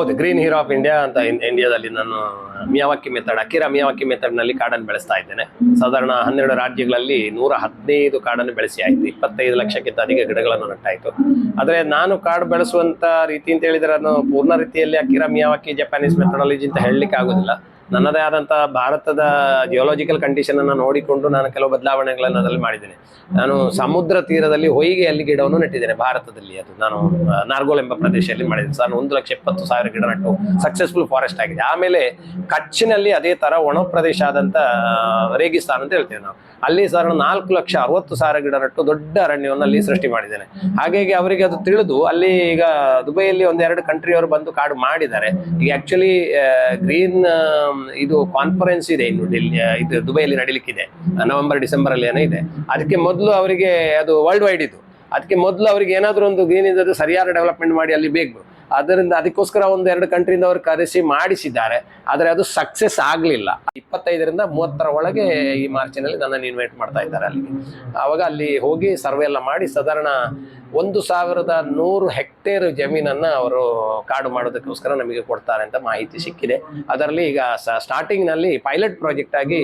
ಹೌದು green hero of India ಅಂತ ಇಂಡಿಯಾದಲ್ಲಿ ನಾನು ಮಿಯಾವಾಕಿ ಮೆಥಡ್ ಅಕಿರಾ ಮಿಯಾವಾಕಿ ಮೆಥಡ್ನಲ್ಲಿ ಕಾಡನ್ನು ಬೆಳೆಸ್ತಾ ಇದ್ದೇನೆ. ಸಾಧಾರಣ ಹನ್ನೆರಡು ರಾಜ್ಯಗಳಲ್ಲಿ ನೂರ ಹದಿನೈದು ಕಾಡನ್ನು ಬೆಳೆಸಿ ಆಯ್ತು. ಇಪ್ಪತ್ತೈದು ಲಕ್ಷಕ್ಕಿಂತ ಅಧಿಕ ಗಿಡಗಳನ್ನು ನಟ್ಟಾಯ್ತು. ಆದ್ರೆ ನಾನು ಕಾಡು ಬೆಳೆಸುವಂತ ರೀತಿ ಅಂತ ಹೇಳಿದ್ರೆ ನಾನು ಪೂರ್ಣ ರೀತಿಯಲ್ಲಿ ಅಕಿರಾ ಮಿಯಾವಾಕಿ ಜಪಾನೀಸ್ ಮೆಥಡಾಲಜಿ ಅಂತ ಹೇಳಲಿಕ್ಕೆ ಆಗುದಿಲ್ಲ. ನನ್ನದೇ ಆದಂತಹ ಭಾರತದ ಜಿಯೋಲಾಜಿಕಲ್ ಕಂಡೀಷನ್ ಅನ್ನು ನೋಡಿಕೊಂಡು ನಾನು ಕೆಲವು ಬದಲಾವಣೆಗಳನ್ನು ಅದರಲ್ಲಿ ಮಾಡಿದ್ದೇನೆ. ನಾನು ಸಮುದ್ರ ತೀರದಲ್ಲಿ ಹೊಯ್ಗೆಯಲ್ಲಿ ಗಿಡವನ್ನು ನೆಟ್ಟಿದ್ದೇನೆ ಭಾರತದಲ್ಲಿ. ಅದು ನಾನು ನಾರ್ಗೋಲ್ ಎಂಬ ಪ್ರದೇಶದಲ್ಲಿ ಮಾಡಿದ್ದೇನೆ. ಸರ್, ಒಂದು ಲಕ್ಷ ಇಪ್ಪತ್ತು ಸಾವಿರ ಗಿಡ ನಟ್ಟು ಸಕ್ಸಸ್ಫುಲ್ ಫಾರೆಸ್ಟ್ ಆಗಿದೆ. ಆಮೇಲೆ ಕಚ್ಚಿನಲ್ಲಿ ಅದೇ ತರ ಒಣ ಪ್ರದೇಶ ಆದಂತ ರೇಗಿಸ್ತಾನ್ ರೇಗಿಸ್ತಾನ ಅಂತ ಹೇಳ್ತೇವೆ ನಾವು. ಅಲ್ಲಿ ಸರ್ ನಾಲ್ಕು ಲಕ್ಷ ಅರವತ್ತು ಸಾವಿರ ಗಿಡ ನಟ್ಟು ದೊಡ್ಡ ಅರಣ್ಯವನ್ನು ಅಲ್ಲಿ ಸೃಷ್ಟಿ ಮಾಡಿದ್ದೇನೆ. ಹಾಗಾಗಿ ಅವರಿಗೆ ಅದು ತಿಳಿದು ಅಲ್ಲಿ ಈಗ ದುಬೈಯಲ್ಲಿ ಒಂದೆರಡು ಕಂಟ್ರಿಯವರು ಬಂದು ಕಾಡು ಮಾಡಿದ್ದಾರೆ. ಈಗ ಆಕ್ಚುಲಿ ಗ್ರೀನ್ ಇದು ಕಾನ್ಫರೆನ್ಸ್ ಇದೆ ಇನ್ನು ಡೆಲ್ಲಿ ಇದು ದುಬೈಯಲ್ಲಿ ನಡೀಲಿಕ್ಕಿದೆ. ನವೆಂಬರ್ ಡಿಸೆಂಬರ್ ಅಲ್ಲಿ ಏನೋ ಇದೆ. ಅದಕ್ಕೆ ಮೊದಲು ಅವರಿಗೆ ಅದು ವರ್ಲ್ಡ್ ವೈಡ್ ಇದು ಅದಕ್ಕೆ ಮೊದಲು ಅವರಿಗೆ ಏನಾದರೂ ಒಂದು ಗ್ರೀನ್ ಇದ್ದದ್ದು ಸರಿಯಾದ ಡೆವಲಪ್ಮೆಂಟ್ ಮಾಡಿ ಅಲ್ಲಿ ಬೇಕು. ಅದರಿಂದ ಅದಕ್ಕೋಸ್ಕರ ಒಂದು ಎರಡು ಕಂಟ್ರಿಯಿಂದ ಅವರು ಕರೆಸಿ ಮಾಡಿಸಿದ್ದಾರೆ. ಆದರೆ ಅದು ಸಕ್ಸಸ್ ಆಗಲಿಲ್ಲ. ಇಪ್ಪತ್ತೈದರಿಂದ ಮೂವತ್ತರ ಒಳಗೆ ಈ ಮಾರ್ಚಿನಲ್ಲಿ ನನ್ನನ್ನು ಇನ್ವೈಟ್ ಮಾಡ್ತಾ ಇದ್ದಾರೆ ಅಲ್ಲಿಗೆ ಆವಾಗ ಅಲ್ಲಿ ಹೋಗಿ ಸರ್ವೆ ಎಲ್ಲ ಮಾಡಿ ಸಾಧಾರಣ ಒಂದು ಸಾವಿರದ ನೂರು ಹೆಕ್ಟೇರ್ ಜಮೀನನ್ನ ಅವರು ಕಾಡು ಮಾಡೋದಕ್ಕೋಸ್ಕರ ನಮಗೆ ಕೊಡ್ತಾರೆ ಅಂತ ಮಾಹಿತಿ ಸಿಕ್ಕಿದೆ. ಅದರಲ್ಲಿ ಈಗ ಸ್ಟಾರ್ಟಿಂಗ್ನಲ್ಲಿ ಪೈಲಟ್ ಪ್ರಾಜೆಕ್ಟ್ ಆಗಿ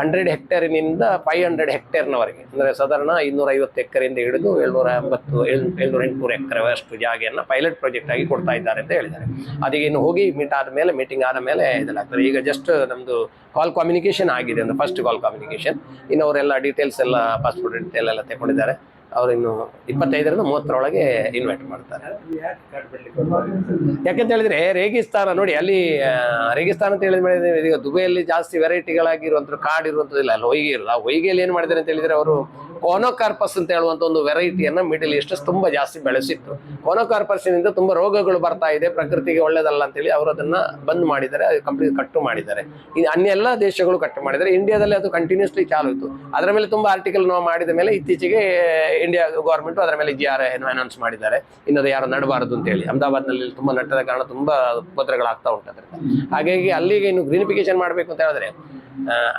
ಹಂಡ್ರೆಡ್ ಹೆಕ್ಟೇರಿನಿಂದ ಫೈವ್ ಹಂಡ್ರೆಡ್ ಹೆಕ್ಟೇರ್ನವರೆಗೆ. ಅಂದ್ರೆ ಸಾಧಾರಣ ಇನ್ನೂರ ಐವತ್ತು ಎಕರೆಯಿಂದ ಹಿಡಿದು ಏಳ್ನೂರ ಎಂಬತ್ತು, ಏಳ್, ಏಳ್ನೂರ ಎಂಟುನೂರು ಎಕರೆ ಅಷ್ಟು ಜಾಗೆಯನ್ನ ಪೈಲಟ್ ಪ್ರಾಜೆಕ್ಟ್ ಆಗಿ ಕೊಡ್ತಾ ಇದ್ದಾರೆ ಅಂತ ಹೇಳಿದ್ದಾರೆ. ಅದೀಗ ಇನ್ನು ಹೋಗಿ ಮೀಟ್ ಆದ ಮೇಲೆ ಮೀಟಿಂಗ್ ಆದ ಮೇಲೆ ಇದೆಲ್ಲಾಗ್ತದೆ ಈಗ ಜಸ್ಟ್ ನಮ್ದು ಕಾಲ್ ಕಮ್ಯುನಿಕೇಶನ್ ಆಗಿದೆ ಅಂದ್ರೆ ಫಸ್ಟ್ ಕಾಲ್ ಕಮ್ಯುನಿಕೇಶನ್ ಇನ್ನು ಅವರೆಲ್ಲ ಡೀಟೇಲ್ಸ್ ಎಲ್ಲ ಪಾಸ್ಪೋರ್ಟ್ ಡೀಟೇಲ್ ಎಲ್ಲ ತಗೊಂಡಿದ್ದಾರೆ. ಅವ್ರು ಇನ್ನು ಇಪ್ಪತ್ತೈದರಿಂದ ಮೂವತ್ತರೊಳಗೆ ಇನ್ವೈಟ್ ಮಾಡ್ತಾರೆ. ಯಾಕಂತ ಹೇಳಿದ್ರೆ ರೇಗಿಸ್ತಾನ ನೋಡಿ, ಅಲ್ಲಿ ರೇಗಿಸ್ತಾನ ಅಂತ ಹೇಳಿದ್ಮೇಲೆ ಈಗ ದುಬೈಯಲ್ಲಿ ಜಾಸ್ತಿ ವೆರೈಟಿಗಳಾಗಿರುವಂತ ಕಾಡು ಇರುವಂತದಿಲ್ಲ ಅಲ್ಲಿ ಹೊಯ್ಗೆ ಇರಲ್ಲ ಹೊಯ್ಗೆಯಲ್ಲಿ ಏನ್ ಮಾಡಿದ್ದಾರೆ ಅಂತ ಹೇಳಿದ್ರೆ, ಅವರು ಕೋನೋಕಾರ್ಪಸ್ ಅಂತ ಹೇಳುವಂತ ಒಂದು ವೆರೈಟಿಯನ್ನ ಮಿಡಲ್ ಈಸ್ಟ್ ತುಂಬಾ ಜಾಸ್ತಿ ಬೆಳೆಸಿತ್ತು. ಕೋನೋಕಾರ್ಪಸ್ನಿಂದ ತುಂಬಾ ರೋಗಗಳು ಬರ್ತಾ ಇದೆ, ಪ್ರಕೃತಿಗೆ ಒಳ್ಳೇದಲ್ಲ ಅಂತೇಳಿ ಅವರು ಅದನ್ನ ಬಂದ್ ಮಾಡಿದ್ದಾರೆ ಕಂಪ್ಲೀಟ್ ಕಟ್ಟು ಮಾಡಿದ್ದಾರೆ. ಎಲ್ಲ ದೇಶಗಳು ಕಟ್ಟು ಮಾಡಿದ್ದಾರೆ. ಇಂಡಿಯಾದಲ್ಲಿ ಅದು ಕಂಟಿನ್ಯೂಸ್ಲಿ ಚಾಲು ಇತ್ತು ಅದರ ಮೇಲೆ ತುಂಬಾ ಆರ್ಟಿಕಲ್ ನಾವು ಮಾಡಿದ ಮೇಲೆ ಇತ್ತೀಚೆಗೆ ಇಂಡಿಯಾ ಗೌರ್ಮೆಂಟ್ ಅದರ ಮೇಲೆ ಜಿ ಆರ್ ಅನೌನ್ಸ್ ಮಾಡಿದ್ದಾರೆ. ಇನ್ನದು ಯಾರು ನಡಬಾರದು ಅಂತ ಹೇಳಿ. ಅಹಮದಾಬಾದ್ನಲ್ಲಿ ತುಂಬಾ ನಟ್ಟದ ಕಾರಣ ತುಂಬಾ ಉಪದ್ರಗಳಾಗ್ತಾ ಉಂಟು ಅದರಿಂದ. ಹಾಗಾಗಿ ಅಲ್ಲಿಗೆ ಇನ್ನು ಗ್ರೀನಿಫಿಕೇಶನ್ ಮಾಡಬೇಕು ಅಂತ ಹೇಳಿದ್ರೆ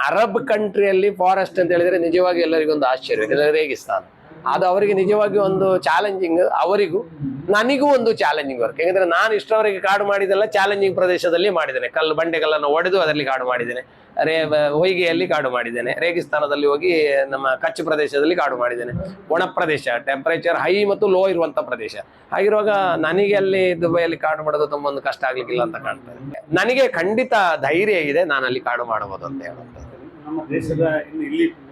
ಅರಬ್ ಕಂಟ್ರಿಯಲ್ಲಿ ಫಾರೆಸ್ಟ್ ಅಂತ ಹೇಳಿದ್ರೆ ನಿಜವಾಗಿ ಎಲ್ಲರಿಗೂ ಒಂದು ಆಶ್ಚರ್ಯ. ಯಾಕಂದ್ರೆ ರೇಗಿಸ್ತಾನ್. ಅದು ಅವರಿಗೆ ನಿಜವಾಗಿ ಒಂದು ಚಾಲೆಂಜಿಂಗ್ ಅವರಿಗೂ. ನನಗೂ ಒಂದು ಚಾಲೆಂಜಿಂಗ್ ವರ್ಕ್ ಯಾಕಂದ್ರೆ ನಾನು ಇಷ್ಟವರೆಗೆ ಕಾಡು ಮಾಡಿದೆಲ್ಲ ಚಾಲೆಂಜಿಂಗ್ ಪ್ರದೇಶದಲ್ಲಿ ಮಾಡಿದ್ದೇನೆ. ಕಲ್ಲು ಬಂಡೆಗಳನ್ನು ಒಡೆದು ಅದರಲ್ಲಿ ಕಾಡು ಮಾಡಿದ್ದೇನೆ. ರೇ ಹೊಯ್ಗೆಯಲ್ಲಿ ಕಾಡು ಮಾಡಿದ್ದೇನೆ. ರೇಗಿಸ್ತಾನದಲ್ಲಿ ಹೋಗಿ ನಮ್ಮ ಕಚ್ ಪ್ರದೇಶದಲ್ಲಿ ಕಾಡು ಮಾಡಿದ್ದೇನೆ. ಒಣ ಪ್ರದೇಶ ಟೆಂಪರೇಚರ್ ಹೈ ಮತ್ತು ಲೋ ಇರುವಂತ ಪ್ರದೇಶ. ಹಾಗಿರುವಾಗ ನನಗೆ ಅಲ್ಲಿ ದುಬೈಯಲ್ಲಿ ಕಾಡು ಮಾಡೋದು ತುಂಬ ಒಂದು ಕಷ್ಟ ಆಗ್ಲಿಕ್ಕಿಲ್ಲ ಅಂತ ಕಾಣ್ತದೆ ನನಗೆ ಖಂಡಿತ ಧೈರ್ಯ ಇದೆ ನಾನು ಅಲ್ಲಿ ಕಾಡು ಮಾಡಬಹುದು ಅಂತ ಹೇಳುವಂಥದ್ದು.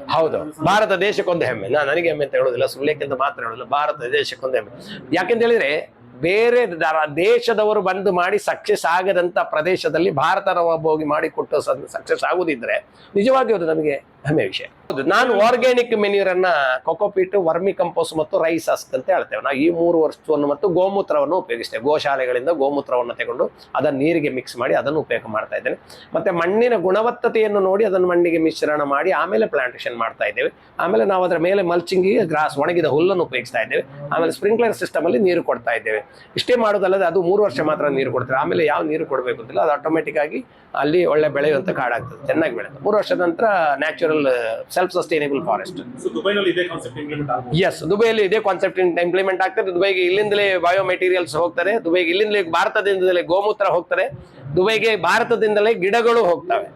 ಹೌದು. ಭಾರತ ದೇಶಕ್ಕೊಂದು ಹೆಮ್ಮೆ. ನಾನು ನನಗೆ ಹೆಮ್ಮೆ ಅಂತ ಹೇಳೋದಿಲ್ಲ ಅಂತ ಮಾತ್ರ ಹೇಳೋದಿಲ್ಲ ಭಾರತ ದೇಶಕ್ಕೊಂದು ಹೆಮ್ಮೆ. ಯಾಕೆಂತ ಹೇಳಿದ್ರೆ ಬೇರೆ ದೇಶದವರು ಬಂದು ಮಾಡಿ ಸಕ್ಸಸ್ ಆಗದಂತ ಪ್ರದೇಶದಲ್ಲಿ ಭಾರತ ಒಬ್ಬ ಹೋಗಿ ಮಾಡಿಕೊಟ್ಟು ಸಕ್ಸಸ್ ಆಗುದಿದ್ರೆ ನಿಜವಾಗಿಯೂ ಅದು ನಮಗೆ ಹೆಮ್ಮೆ ವಿಷಯ. ನಾನು ಆರ್ಗ್ಯಾನಿಕ್ ಮೆನ್ಯೂರನ್ನ ಕೊಕೋಪೀಟ್ ವರ್ಮಿ ಕಂಪೋಸ್ಟ್ ಮತ್ತು ರೈಸ್ ಹಸ್ಕ್ ಅಂತ ಹೇಳ್ತೇವೆ. ನಾವು ಈ ಮೂರು ವರ್ಷವನ್ನು ಮತ್ತು ಗೋಮೂತ್ರವನ್ನು ಉಪಯೋಗಿಸ್ತೇವೆ. ಗೋಶಾಲೆಗಳಿಂದ ಗೋಮೂತ್ರವನ್ನು ತಗೊಂಡು ಅದನ್ನು ನೀರಿಗೆ ಮಿಕ್ಸ್ ಮಾಡಿ ಅದನ್ನು ಉಪಯೋಗ ಮಾಡ್ತಾ ಇದ್ದೇನೆ. ಮತ್ತೆ ಮಣ್ಣಿನ ಗುಣವತ್ತತೆಯನ್ನು ನೋಡಿ ಅದನ್ನು ಮಣ್ಣಿಗೆ ಮಿಶ್ರಣ ಮಾಡಿ ಆಮೇಲೆ ಪ್ಲಾಂಟೇಶನ್ ಮಾಡ್ತಾ ಇದ್ದೇವೆ. ಆಮೇಲೆ ನಾವು ಅದರ ಮೇಲೆ ಮಲ್ಚಿಂಗ್ ಗ್ರಾಸ್ ಒಣಗಿದ ಹುಲ್ಲನ್ನು ಉಪಯೋಗಿಸ್ತಾ ಇದ್ದೇವೆ. ಆಮೇಲೆ ಸ್ಪ್ರಿಂಕ್ಲರ್ ಸಿಸ್ಟಮ್ ಅಲ್ಲಿ ನೀರು ಕೊಡ್ತಾ ಇದ್ದೇವೆ. ಇಷ್ಟೇ ಮಾಡೋದಲ್ಲದೆ ಅದು ಮೂರು ವರ್ಷ ಮಾತ್ರ ನೀರು ಕೊಡ್ತಾರೆ ಆಮೇಲೆ ಯಾವ ನೀರು ಕೊಡಬೇಕು ಅಂತಿಲ್ಲ ಅದು ಆಟೋಮೆಟಿಕ್ ಆಗಿ ಅಲ್ಲಿ ಒಳ್ಳೆ ಬೆಳೆಯುವಂತ ಕಾಡಾಗ್ತದೆ ಚೆನ್ನಾಗಿ ಬೆಳೆಯುತ್ತೆ. ಮೂರು ವರ್ಷದ ನಂತರ natural self sustainable forest as ದುಬೈಯಲ್ಲಿ ಇದೇ ಕಾನ್ಸೆಪ್ಟ್ ಇಂಪ್ಲಿಮೆಂಟ್ ಆಗ್ತದೆ. ದುಬೈಗೆ ಇಲ್ಲಿಂದಲೇ ಬಯೋ ಮೆಟೀರಿಯಲ್ಸ್ ಹೋಗ್ತಾರೆ ದುಬೈಗೆ ಇಲ್ಲಿಂದಲೇ ಭಾರತದಿಂದಲೇ ಗೋಮೂತ್ರ ಹೋಗ್ತಾರೆ ದುಬೈಗೆ ಭಾರತದಿಂದಲೇ ಗಿಡಗಳು ಹೋಗ್ತವೆ.